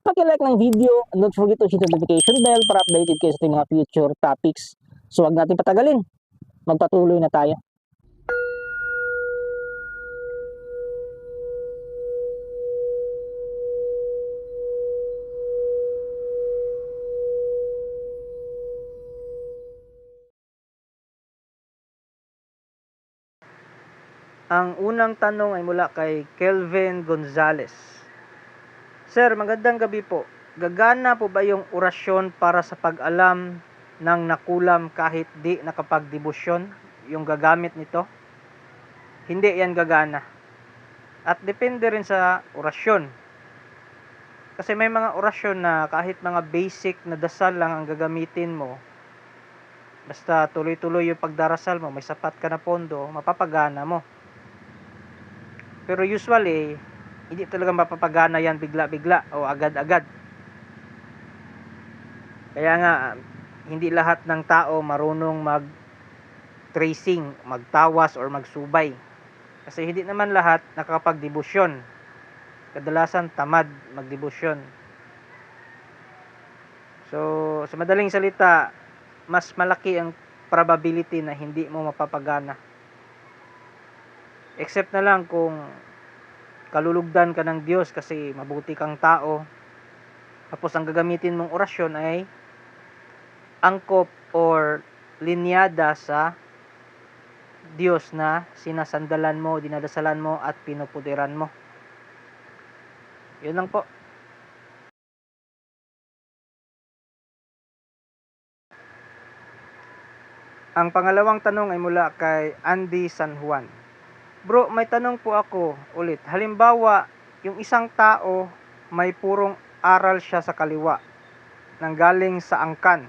paki-like ng video don't forget to hit the notification bell para updated kayo sa mga future topics. So wag natin patagalin. Magpatuloy na tayo. Ang unang tanong ay mula kay Kelvin Gonzales. Sir, magandang gabi po. Gagana po ba yung orasyon para sa pag-alam ng nakulam kahit di nakapagdebosyon yung gagamit nito? Hindi yan gagana. At depende rin sa orasyon. Kasi may mga orasyon na kahit mga basic na dasal lang ang gagamitin mo, basta tuloy-tuloy yung pagdarasal mo, may sapat ka na pondo, mapapagana mo. Pero usually, hindi talaga mapapagana yan bigla-bigla o agad-agad. Kaya nga, hindi lahat ng tao marunong mag tracing, magtawas or magsubay. Kasi hindi naman lahat nakakapagdebosyon. Kadalasan tamad magdebosyon. So, sa madaling salita, mas malaki ang probability na hindi mo mapapagana. Except na lang kung kalulugdan ka ng Diyos kasi mabuti kang tao. Tapos ang gagamitin mong orasyon ay angkop or linyada sa Diyos na sinasandalan mo, dinadasalan mo at pinupudiran mo. Yun lang po. Ang pangalawang tanong ay mula kay Andy San Juan. Bro, may tanong po ako ulit. Halimbawa, yung isang tao may purong aral siya sa kaliwa nang galing sa angkan.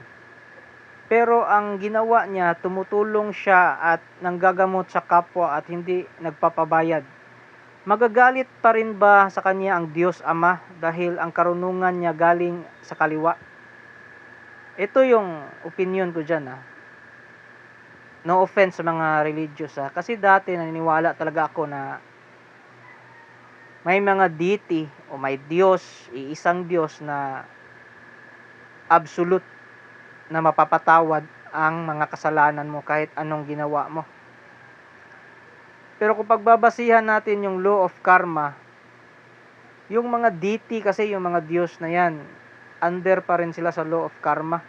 Pero ang ginawa niya, tumutulong siya at nanggagamot sa kapwa at hindi nagpapabayad. Magagalit pa rin ba sa kanya ang Diyos Ama dahil ang karunungan niya galing sa kaliwa? Ito yung opinion ko dyan ah no offense sa mga religious ha. Kasi dati naniniwala talaga ako na may mga deity o may Diyos, iisang Diyos na absolute na mapapatawad ang mga kasalanan mo kahit anong ginawa mo. Pero kung pagbabasihan natin yung law of karma, yung mga deity kasi yung mga Diyos na yan, under pa rin sila sa law of karma.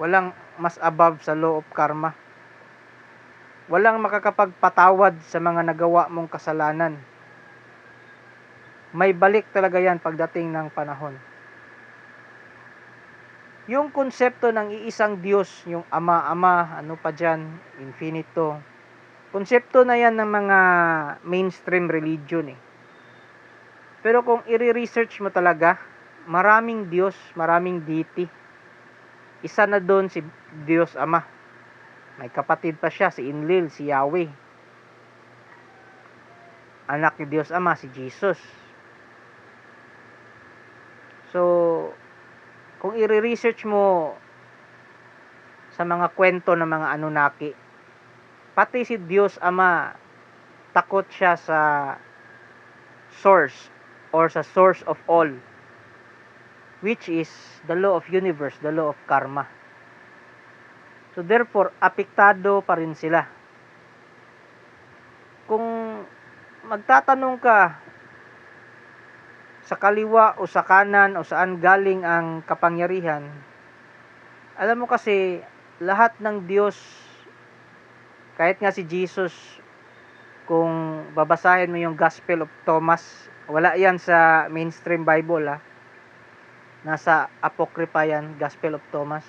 Walang mas above sa law of karma. Walang makakapagpatawad sa mga nagawa mong kasalanan. May balik talaga yan pagdating ng panahon. Yung konsepto ng iisang Diyos, yung ama-ama, ano pa dyan, infinito, konsepto na yan ng mga mainstream religion eh. Pero kung i-research mo talaga, maraming Diyos, maraming deity. Isa na doon si Diyos Ama. May kapatid pa siya, si Enlil, si Yahweh. Anak ni Diyos Ama, si Jesus. So, kung i-research mo sa mga kwento ng mga Anunnaki, pati si Diyos Ama, takot siya sa source or sa source of all which is the law of universe, the law of karma. So therefore, apektado pa rin sila. Kung magtatanong ka sa kaliwa o sa kanan o saan galing ang kapangyarihan, alam mo kasi lahat ng Diyos, kahit nga si Jesus, kung babasahin mo yung Gospel of Thomas, wala yan sa mainstream Bible ha Nasa Apocrypha yan, Gospel of Thomas.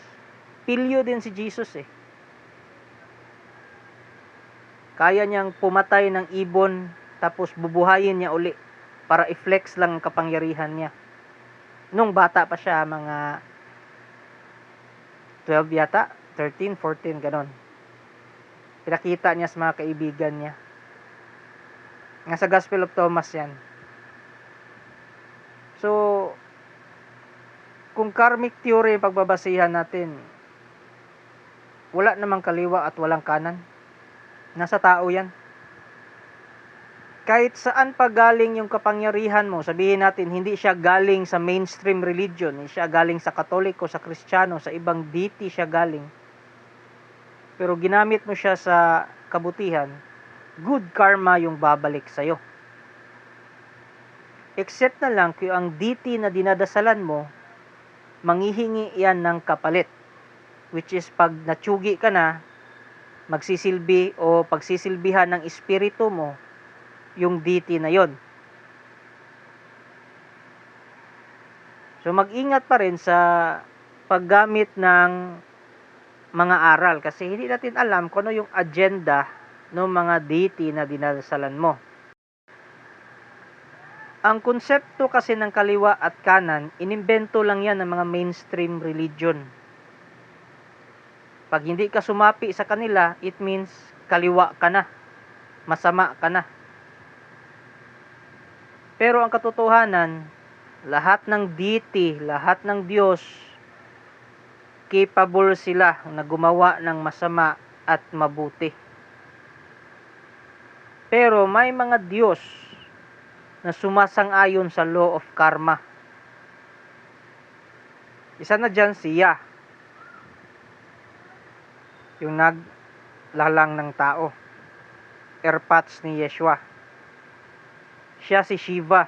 Pilyo din si Jesus eh. Kaya niyang pumatay ng ibon tapos bubuhayin niya uli para i-flex lang ang kapangyarihan niya. nung bata pa siya, mga 12 yata, 13, 14, ganon. Pinakita niya sa mga kaibigan niya. Nga sa Gospel of Thomas yan. So, kung karmic theory pagbabasihan natin, wala namang kaliwa at walang kanan. Nasa tao yan. Kahit saan pa galing yung kapangyarihan mo, sabihin natin, hindi siya galing sa mainstream religion, hindi siya galing sa katoliko, sa kristyano, sa ibang deity siya galing. Pero ginamit mo siya sa kabutihan, good karma yung babalik sa'yo. Except na lang kung ang deity na dinadasalan mo, manghihingi yan ng kapalit. Which is pag natsugi ka na, magsisilbi o pagsisilbihan ng espiritu mo, yung deity na yon. So mag-ingat pa rin sa paggamit ng mga aral kasi hindi natin alam kung ano yung agenda ng mga deity na dinadasalan mo. Ang konsepto kasi ng kaliwa at kanan, inimbento lang yan ng mga mainstream religion. Pag hindi ka sumapi sa kanila, it means kaliwa ka na. Masama ka na. Pero ang katotohanan, lahat ng deity, lahat ng Diyos, capable sila na gumawa ng masama at mabuti. Pero may mga Diyos na sumasang-ayon sa law of karma. Isa na dyan siya. Yung naglalang ng tao. Airpods ni Yeshua. Siya si Shiva.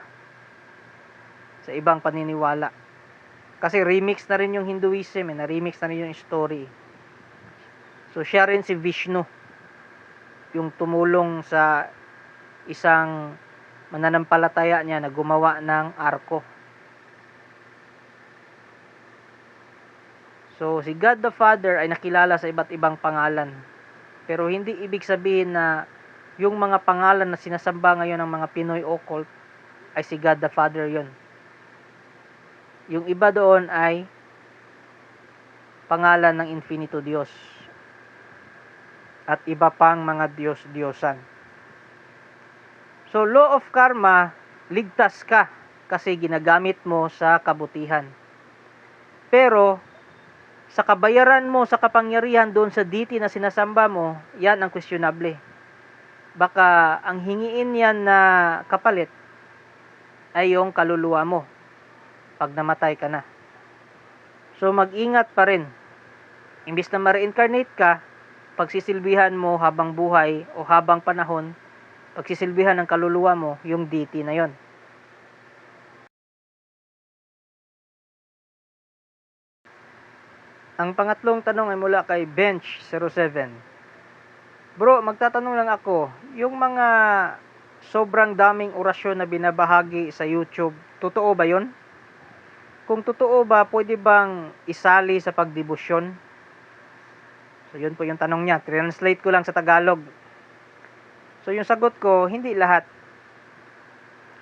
Sa ibang paniniwala. Kasi remix na rin yung Hinduism, eh, na-remix na rin yung story. So siya rin si Vishnu. Yung tumulong sa isang mananampalataya niya na gumawa ng arko. So, si God the Father ay nakilala sa iba't ibang pangalan. Pero hindi ibig sabihin na yung mga pangalan na sinasamba ngayon ng mga Pinoy occult ay si God the Father yon. Yung iba doon ay pangalan ng infinito Diyos at iba pang mga Diyos-Diyosan. So, law of karma, ligtas ka kasi ginagamit mo sa kabutihan. Pero, sa kabayaran mo sa kapangyarihan doon sa deity na sinasamba mo, yan ang questionable. Baka ang hingiin yan na kapalit ay yung kaluluwa mo pag namatay ka na. So mag-ingat pa rin. Imbis na ma-reincarnate ka, pagsisilbihan mo habang buhay o habang panahon, pagsisilbihan ng kaluluwa mo, yung deity na yon. Ang pangatlong tanong ay mula kay Bench07. Bro, magtatanong lang ako, yung mga sobrang daming orasyon na binabahagi sa YouTube, totoo ba yon? Kung totoo ba, pwede bang isali sa pagdibusyon? So, yun po yung tanong niya. Translate ko lang sa Tagalog. So, yung sagot ko, hindi lahat.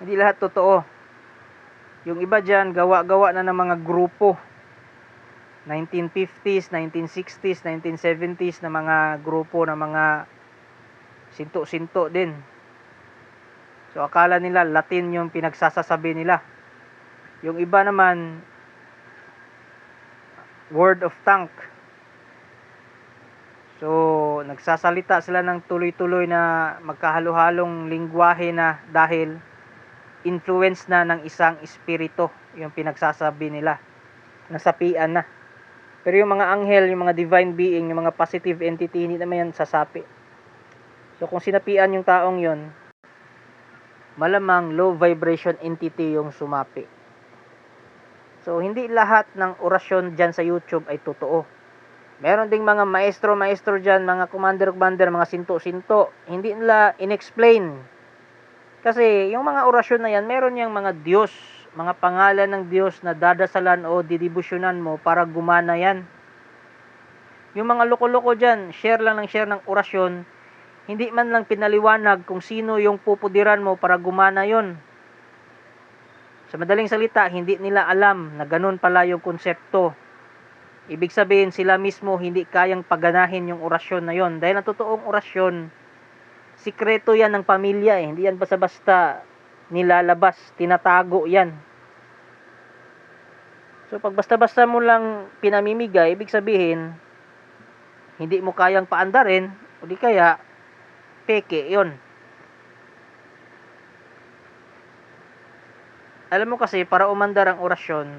Hindi lahat totoo. Yung iba dyan, gawa-gawa na ng mga grupo. 1950s, 1960s, 1970s na mga grupo na mga sinto-sinto din. So akala nila Latin yung pinagsasasabi nila. Yung iba naman word of tongue. So nagsasalita sila ng tuloy-tuloy na magkahalo-halong lingwahe na dahil influence na ng isang espiritu yung pinagsasabi nila. Nasapian na. Pero yung mga anghel, yung mga divine being, yung mga positive entity, hindi naman yan sasapi. So kung sinapian yung taong yon, malamang low vibration entity yung sumapi. So hindi lahat ng orasyon dyan sa YouTube ay totoo. Meron ding mga maestro-maestro dyan, mga commander-commander, mga sinto-sinto. Hindi nila inexplain. Kasi yung mga orasyon na yan, meron yung mga Diyos mga pangalan ng Diyos na dadasalan o didibusyonan mo para gumana yan. Yung mga loko-loko dyan, share lang ng share ng orasyon, hindi man lang pinaliwanag kung sino yung pupudiran mo para gumana yon. Sa madaling salita, hindi nila alam na ganun pala yung konsepto. Ibig sabihin, sila mismo hindi kayang paganahin yung orasyon na yon. Dahil ang totoong orasyon, sikreto yan ng pamilya eh. Hindi yan basta-basta nilalabas, tinatago yan. So pag basta-basta mo lang pinamimigay, ibig sabihin, hindi mo kayang paandarin, o di kaya, peke yon. Alam mo kasi, para umandar ang orasyon,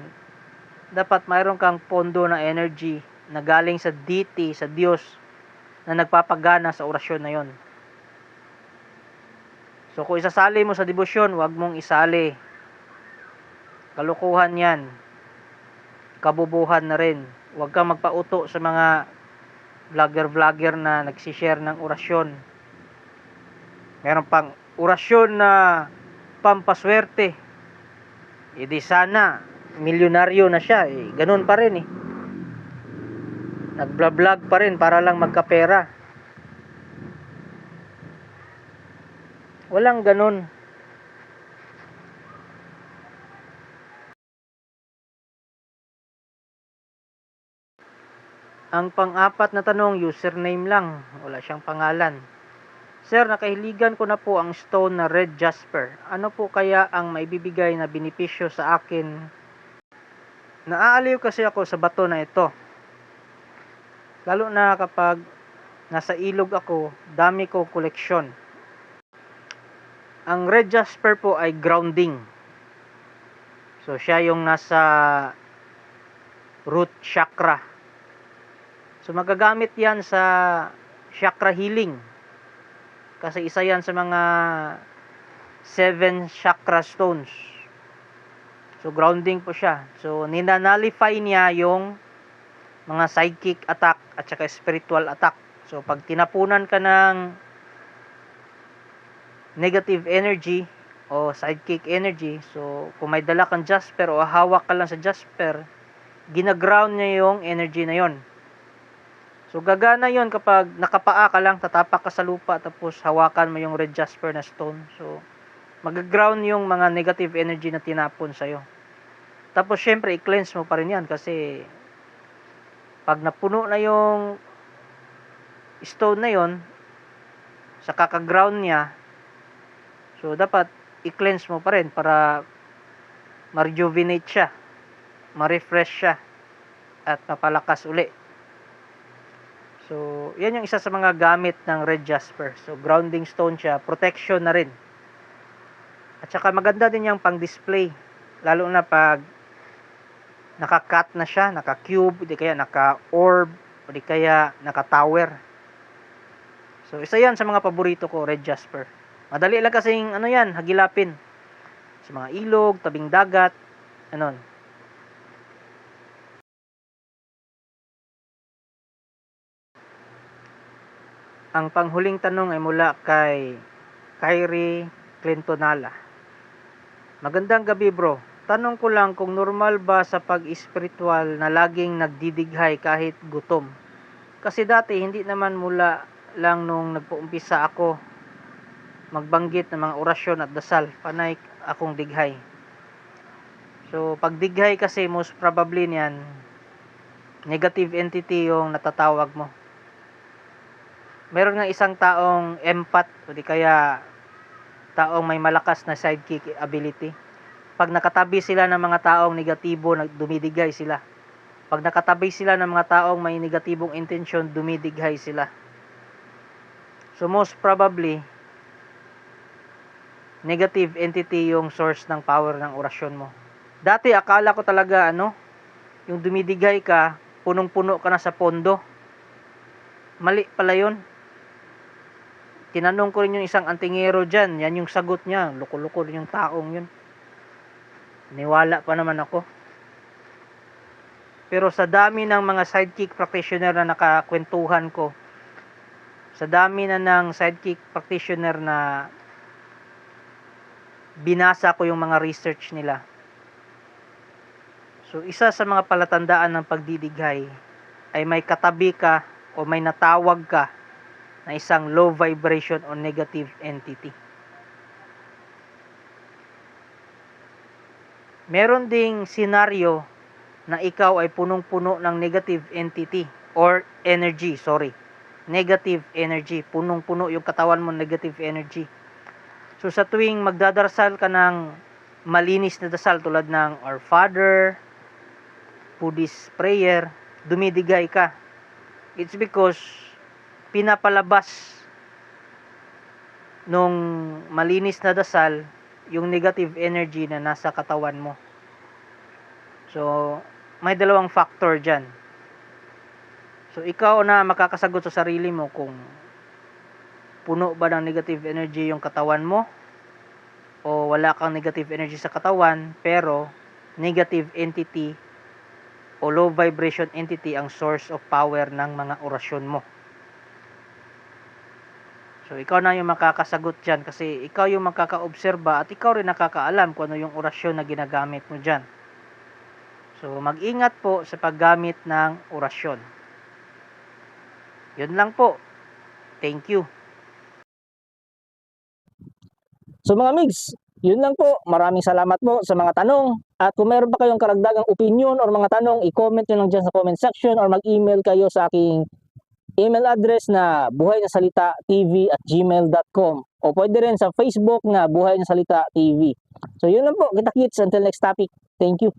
dapat mayroon kang pondo na energy na galing sa deity, sa Diyos, na nagpapagana sa orasyon na yon. So kung isasali mo sa debosyon, huwag mong isali. Kalukuhan yan. Kabubuhan na rin. Huwag kang magpauto sa mga vlogger-vlogger na nagsishare ng orasyon. Meron pang orasyon na pampaswerte. E di sana, milyonaryo na siya. Eh, ganun pa rin eh. Nagblog pa rin para lang magkapera. Walang ganun. Ang pang-apat na tanong, username lang. Wala siyang pangalan. Sir, nakahiligan ko na po ang stone na red jasper. Ano po kaya ang maibibigay na benepisyo sa akin? Naaaliw kasi ako sa bato na ito. Lalo na kapag nasa ilog ako, dami ko koleksyon. Ang red jasper po ay grounding. So siya yung nasa root chakra. So magagamit yan sa chakra healing. Kasi isa yan sa mga seven chakra stones. So grounding po siya. So ninanalify niya yung mga psychic attack at saka spiritual attack. So pag tinapunan ka ng negative energy o sidekick energy. So, kung may dala kang jasper o hawak ka lang sa jasper, ginaground niya yung energy na yon. So, gagana yon kapag nakapaa ka lang, tatapak ka sa lupa, tapos hawakan mo yung red jasper na stone. So, mag-ground yung mga negative energy na tinapon sa'yo. Tapos, syempre, i-cleanse mo pa rin yan kasi pag napuno na yung stone na yon sa kakaground niya, So, dapat i-cleanse mo pa rin para ma-rejuvenate siya, ma-refresh siya, at mapalakas uli. So, yan yung isa sa mga gamit ng red jasper. So, grounding stone siya, protection na rin. At saka maganda din yung pang-display. Lalo na pag naka-cut na siya, naka-cube, di kaya naka-orb, o di kaya naka-tower. So, isa yan sa mga paborito ko, red jasper. Madali lang kasing ano yan, hagilapin. Sa mga ilog, tabing dagat, anon. Ang panghuling tanong ay mula kay Kyrie Clintonala. Magandang gabi bro. Tanong ko lang kung normal ba sa pag-spiritual na laging nagdidighay kahit gutom. Kasi dati hindi naman mula lang nung nagpuumpisa ako magbanggit ng mga orasyon at dasal panay akong dighay so pag dighay kasi most probably niyan negative entity yung natatawag mo meron nga isang taong empath o di kaya taong may malakas na sidekick ability pag nakatabi sila ng mga taong negatibo dumidigay sila pag nakatabi sila ng mga taong may negatibong intensyon dumidighay sila so most probably negative entity yung source ng power ng orasyon mo. Dati akala ko talaga ano, yung dumidigay ka, punong-puno ka na sa pondo. Mali pala yun. Tinanong ko rin yung isang antingero dyan, yan yung sagot niya, loko-loko yung taong yun. Niwala pa naman ako. Pero sa dami ng mga sidekick practitioner na nakakwentuhan ko, sa dami na ng sidekick practitioner na binasa ko yung mga research nila. So, isa sa mga palatandaan ng pagdidighay ay may katabi ka o may natawag ka na isang low vibration o negative entity. Meron ding senaryo na ikaw ay punong-puno ng negative entity or energy, sorry. Negative energy, punong-puno yung katawan mo negative energy. So sa tuwing magdadasal ka ng malinis na dasal tulad ng Our Father, Buddhist prayer, dumidigay ka. It's because pinapalabas nung malinis na dasal yung negative energy na nasa katawan mo. So, may dalawang factor dyan. So, ikaw na makakasagot sa sarili mo kung puno ba ng negative energy yung katawan mo o wala kang negative energy sa katawan pero negative entity o low vibration entity ang source of power ng mga orasyon mo. So, ikaw na yung makakasagot dyan kasi ikaw yung makakaobserba at ikaw rin nakakaalam kung ano yung orasyon na ginagamit mo dyan. So, mag-ingat po sa paggamit ng orasyon. Yun lang po. Thank you. So mga migs, yun lang po. Maraming salamat po sa mga tanong. At kung meron pa kayong karagdagang opinion or mga tanong, i-comment nyo lang dyan sa comment section or mag-email kayo sa aking email address na buhay na salita tv at gmail.com o pwede rin sa Facebook na buhay na salita tv. So yun lang po. Kita kits until next topic. Thank you.